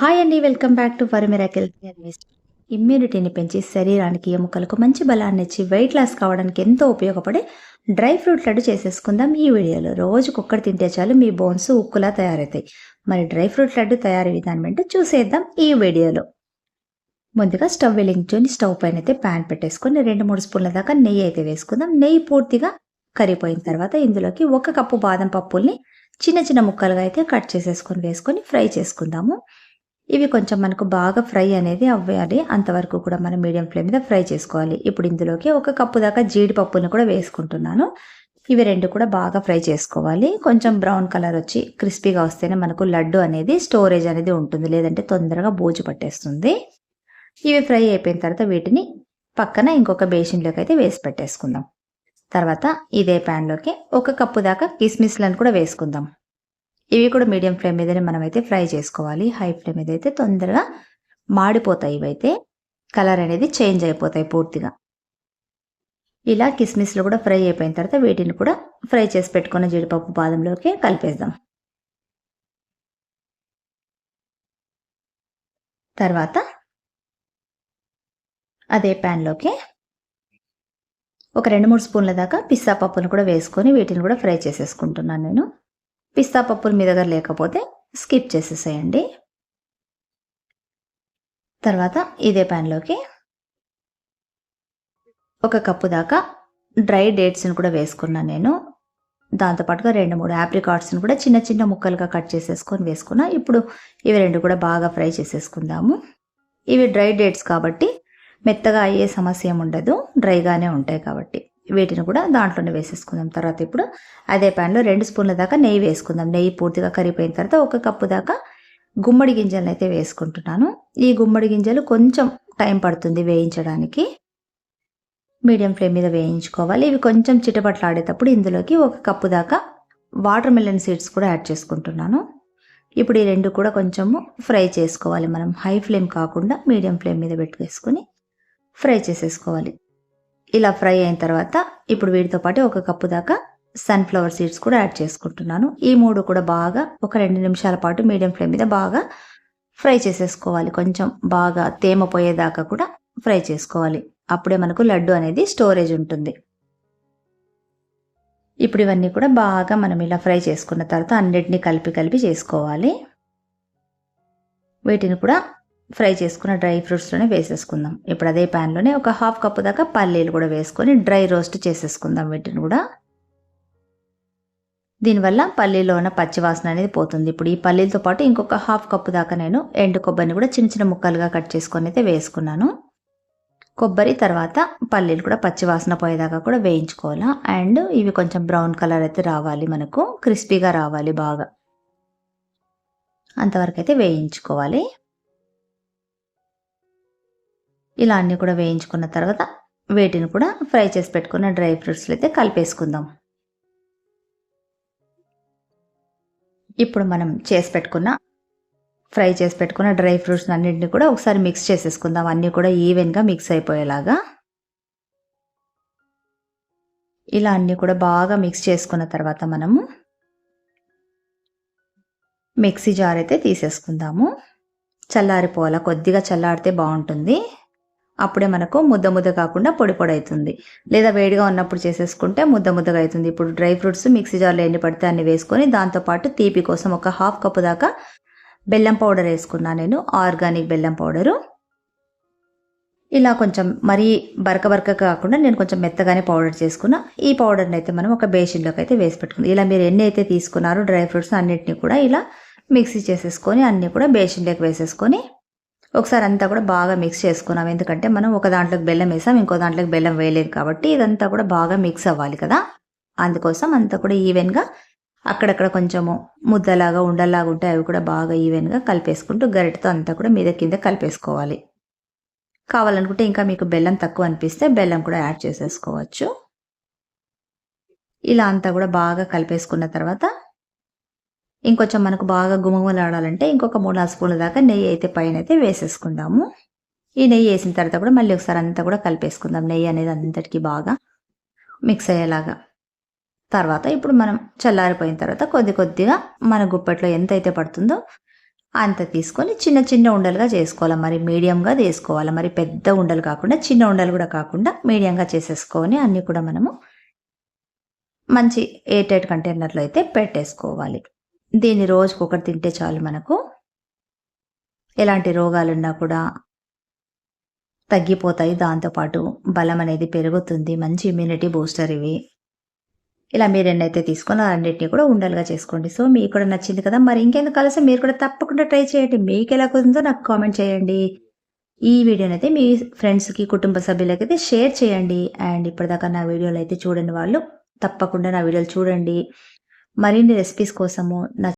Hi అండి welcome back to for ఇమ్యూనిటీని పెంచి శరీరానికి ఎముకలకు మంచి బలాన్ని ఇచ్చి వెయిట్ లాస్ కావడానికి ఎంతో ఉపయోగపడే డ్రై ఫ్రూట్ లడ్డు చేసేసుకుందాం ఈ వీడియోలో. రోజుకు ఒక్కటి తింటే చాలు మీ బోన్స్ ఉక్కులా తయారవుతాయి మరి డ్రై ఫ్రూట్ లడ్డు తయారీ విధానం ఏంటో చూసేద్దాం ఈ వీడియోలో. ముందుగా స్టవ్ వెలిగించుకొని స్టవ్ పైన అయితే ప్యాన్ పెట్టేసుకొని రెండు మూడు స్పూన్ల దాకా నెయ్యి అయితే వేసుకుందాం. నెయ్యి పూర్తిగా కరిగిపోయిన తర్వాత ఇందులోకి ఒక కప్పు బాదం పప్పుల్ని చిన్న చిన్న ముక్కలుగా అయితే కట్ చేసేసుకొని వేసుకొని ఫ్రై చేసుకుందాము. ఇవి కొంచెం మనకు బాగా ఫ్రై అనేది అవ్వాలి. అంతవరకు కూడా మనం మీడియం ఫ్లేమ్ మీద ఫ్రై చేసుకోవాలి. ఇప్పుడు ఇందులోకి ఒక కప్పు దాకా జీడిపప్పుని కూడా వేసుకుంటున్నాను. ఇవి రెండు కూడా బాగా ఫ్రై చేసుకోవాలి. కొంచెం బ్రౌన్ కలర్ వచ్చి క్రిస్పీగా వస్తేనే మనకు లడ్డు అనేది స్టోరేజ్ అనేది ఉంటుంది. లేదంటే తొందరగా బూజు పట్టేస్తుంది. ఇవి ఫ్రై అయిపోయిన తర్వాత వీటిని పక్కన ఇంకొక బేసిన్లోకి అయితే వేసి పెట్టేసుకుందాం. తర్వాత ఇదే ప్యాన్లోకి ఒక కప్పు దాకా కిస్మిస్లను కూడా వేసుకుందాం. ఇవి కూడా మీడియం ఫ్లేమ్ మీదనే మనం అయితే ఫ్రై చేసుకోవాలి. హై ఫ్లేమ్ మీద అయితే తొందరగా మాడిపోతాయి ఇవైతే. కలర్ అనేది చేంజ్ అయిపోతాయి పూర్తిగా. ఇలా కిస్మిస్లు కూడా ఫ్రై అయిపోయిన తర్వాత వీటిని కూడా ఫ్రై చేసి పెట్టుకున్న జీడిపప్పు బాదంలోకి కలిపేద్దాం. తర్వాత అదే ప్యాన్లోకి ఒక రెండు మూడు స్పూన్ల దాకా పిస్తా పప్పును కూడా వేసుకొని వీటిని కూడా ఫ్రై చేసేసుకుంటున్నాను నేను. పిస్తా పప్పులు మీ దగ్గర లేకపోతే స్కిప్ చేసేసేయండి. తర్వాత ఇదే ప్యాన్లోకి ఒక కప్పు దాకా డ్రై డేట్స్ని కూడా వేసుకున్నాను నేను. దాంతోపాటుగా రెండు మూడు యాప్రికాట్స్ని కూడా చిన్న చిన్న ముక్కలుగా కట్ చేసేసుకొని వేసుకున్నా. ఇప్పుడు ఇవి రెండు కూడా బాగా ఫ్రై చేసేసుకుందాము. ఇవి డ్రై డేట్స్ కాబట్టి మెత్తగా అయ్యే సమస్య ఏమి ఉండదు. డ్రైగానే ఉంటాయి కాబట్టి. వీటిని కూడా దాంట్లోనే వేసేసుకుందాం. తర్వాత ఇప్పుడు అదే ప్యాన్లో రెండు స్పూన్ల దాకా నెయ్యి వేసుకుందాం. నెయ్యి పూర్తిగా కరిగిపోయిన తర్వాత ఒక కప్పు దాకా గుమ్మడి గింజలను అయితే వేసుకుంటున్నాను. ఈ గుమ్మడి గింజలు కొంచెం టైం పడుతుంది వేయించడానికి. మీడియం ఫ్లేమ్ మీద వేయించుకోవాలి. ఇవి కొంచెం చిటపట్లాడేటప్పుడు ఇందులోకి ఒక కప్పు దాకా వాటర్ మిలన్ సీడ్స్ కూడా యాడ్ చేసుకుంటున్నాను. ఇప్పుడు ఈ రెండు కూడా కొంచెము ఫ్రై చేసుకోవాలి మనం. హై ఫ్లేమ్ కాకుండా మీడియం ఫ్లేమ్ మీద పెట్టుకేసుకొని ఫ్రై చేసేసుకోవాలి. ఇలా ఫ్రై అయిన తర్వాత ఇప్పుడు వీటితో పాటు ఒక కప్పు దాకా సన్ఫ్లవర్ సీడ్స్ కూడా యాడ్ చేసుకుంటున్నాను. ఈ మూడు కూడా బాగా ఒక రెండు నిమిషాల పాటు మీడియం ఫ్లేమ్ మీద బాగా ఫ్రై చేసేసుకోవాలి. కొంచెం బాగా తేమ పోయేదాకా కూడా ఫ్రై చేసుకోవాలి. అప్పుడే మనకు లడ్డు అనేది స్టోరేజ్ ఉంటుంది. ఇప్పుడు ఇవన్నీ కూడా బాగా మనం ఇలా ఫ్రై చేసుకున్న తర్వాత అన్నిటినీ కలిపి కలిపి చేసుకోవాలి. వీటిని కూడా ఫ్రై చేసుకున్న డ్రై ఫ్రూట్స్లోనే వేసేసుకుందాం. ఇప్పుడు అదే ప్యాన్లోనే ఒక హాఫ్ కప్పు దాకా పల్లీలు కూడా వేసుకొని డ్రై రోస్ట్ చేసేసుకుందాం వీటిని కూడా. దీనివల్ల పల్లీలో ఉన్న పచ్చివాసన అనేది పోతుంది. ఇప్పుడు ఈ పల్లీలతో పాటు ఇంకొక హాఫ్ కప్పు దాకా నేను ఎండు కొబ్బరిని కూడా చిన్న చిన్న ముక్కలుగా కట్ చేసుకొని అయితే వేసుకున్నాను. కొబ్బరి తర్వాత పల్లీలు కూడా పచ్చివాసన పోయేదాకా కూడా వేయించుకోవాలా. అండ్ ఇవి కొంచెం బ్రౌన్ కలర్ అయితే రావాలి మనకు. క్రిస్పీగా రావాలి బాగా. అంతవరకు అయితే వేయించుకోవాలి. ఇలా అన్నీ కూడా వేయించుకున్న తర్వాత వేటిని కూడా ఫ్రై చేసి పెట్టుకున్న డ్రై ఫ్రూట్స్లో అయితే కలిపేసుకుందాం. ఇప్పుడు మనం చేసి పెట్టుకున్న ఫ్రై చేసి పెట్టుకున్న డ్రై ఫ్రూట్స్ అన్నింటిని కూడా ఒకసారి మిక్స్ చేసేసుకుందాం. అన్నీ కూడా ఈవెన్గా మిక్స్ అయిపోయేలాగా. ఇలా అన్నీ కూడా బాగా మిక్స్ చేసుకున్న తర్వాత మనము మిక్సీ జార్ అయితే తీసేసుకుందాము. చల్లారిపోవాలా? కొద్దిగా చల్లారితే బాగుంటుంది. అప్పుడే మనకు ముద్ద ముద్ద కాకుండా పొడి పొడి అవుతుంది. లేదా వేడిగా ఉన్నప్పుడు చేసేసుకుంటే ముద్ద ముద్దగా అవుతుంది. ఇప్పుడు డ్రై ఫ్రూట్స్ మిక్సీ జార్లో ఎన్ని పడితే అన్ని వేసుకొని దాంతోపాటు తీపి కోసం ఒక హాఫ్ కప్పు దాకా బెల్లం పౌడర్ వేసుకున్నాను నేను. ఆర్గానిక్ బెల్లం పౌడరు. ఇలా కొంచెం మరీ బరక బరక కాకుండా నేను కొంచెం మెత్తగానే పౌడర్ చేసుకున్నా. ఈ పౌడర్ని అయితే మనం ఒక బేషన్లోకి అయితే వేసి పెట్టుకుంది. ఇలా మీరు ఎన్ని అయితే తీసుకున్నారో డ్రై ఫ్రూట్స్ అన్నిటిని కూడా ఇలా మిక్సీ చేసేసుకొని అన్నీ కూడా బేషన్లోకి వేసేసుకొని ఒకసారి అంతా కూడా బాగా మిక్స్ చేసుకున్నాం. ఎందుకంటే మనం ఒక దాంట్లోకి బెల్లం వేసాం ఇంకో దాంట్లోకి బెల్లం వేయలేదు కాబట్టి ఇదంతా కూడా బాగా మిక్స్ అవ్వాలి కదా. అందుకోసం అంతా కూడా ఈవెన్గా అక్కడక్కడ కొంచెము ముద్దలాగా ఉండలాగా ఉంటే అవి కూడా బాగా ఈవెన్గా కలిపేసుకుంటూ గరిటతో అంతా కూడా మీద కింద కలిపేసుకోవాలి. కావాలనుకుంటే ఇంకా మీకు బెల్లం తక్కువ అనిపిస్తే బెల్లం కూడా యాడ్ చేసేసుకోవచ్చు. ఇలా అంతా కూడా బాగా కలిపేసుకున్న తర్వాత ఇంకొంచెం మనకు బాగా గుమగుమలాడాలంటే ఇంకొక మూడు నాలుగు స్పూన్ల దాకా నెయ్యి అయితే పైన అయితే వేసేసుకుందాము. ఈ నెయ్యి వేసిన తర్వాత కూడా మళ్ళీ ఒకసారి అంతా కూడా కలిపేసుకుందాం. నెయ్యి అనేది అంతటికి బాగా మిక్స్ అయ్యేలాగా. తర్వాత ఇప్పుడు మనం చల్లారిపోయిన తర్వాత కొద్ది కొద్దిగా మన గుప్పట్లో ఎంత అయితే పడుతుందో అంత తీసుకొని చిన్న చిన్న ఉండలుగా చేసుకోవాలి. మరి మీడియంగా చేసుకోవాలి. మరి పెద్ద ఉండలు కాకుండా చిన్న ఉండలు కూడా కాకుండా మీడియంగా చేసేసుకొని అన్నీ కూడా మనము మంచి ఎయిట్ ఎయిట్ కంటైనర్లో అయితే పెట్టేసుకోవాలి. దీన్ని రోజుకు ఒకటి తింటే చాలు మనకు. ఎలాంటి రోగాలున్నా కూడా తగ్గిపోతాయి. దాంతోపాటు బలం అనేది పెరుగుతుంది. మంచి ఇమ్యూనిటీ బూస్టర్ ఇవి. ఇలా మీరు ఎన్నైతే తీసుకున్న అన్నింటినీ కూడా ఉండలుగా చేసుకోండి. సో మీకు కూడా నచ్చింది కదా. మరి ఇంకెందుకు కలిసి మీరు కూడా తప్పకుండా ట్రై చేయండి. మీకు ఎలా కుదిరిందో నాకు కామెంట్ చేయండి. ఈ వీడియోని అయితే మీ ఫ్రెండ్స్కి కుటుంబ సభ్యులకి అయితే షేర్ చేయండి. అండ్ ఇప్పటిదాకా నా వీడియోలు అయితే చూడండి వాళ్ళు తప్పకుండా నా వీడియోలు చూడండి. మరిన్ని రెసిపీస్ కోసము నా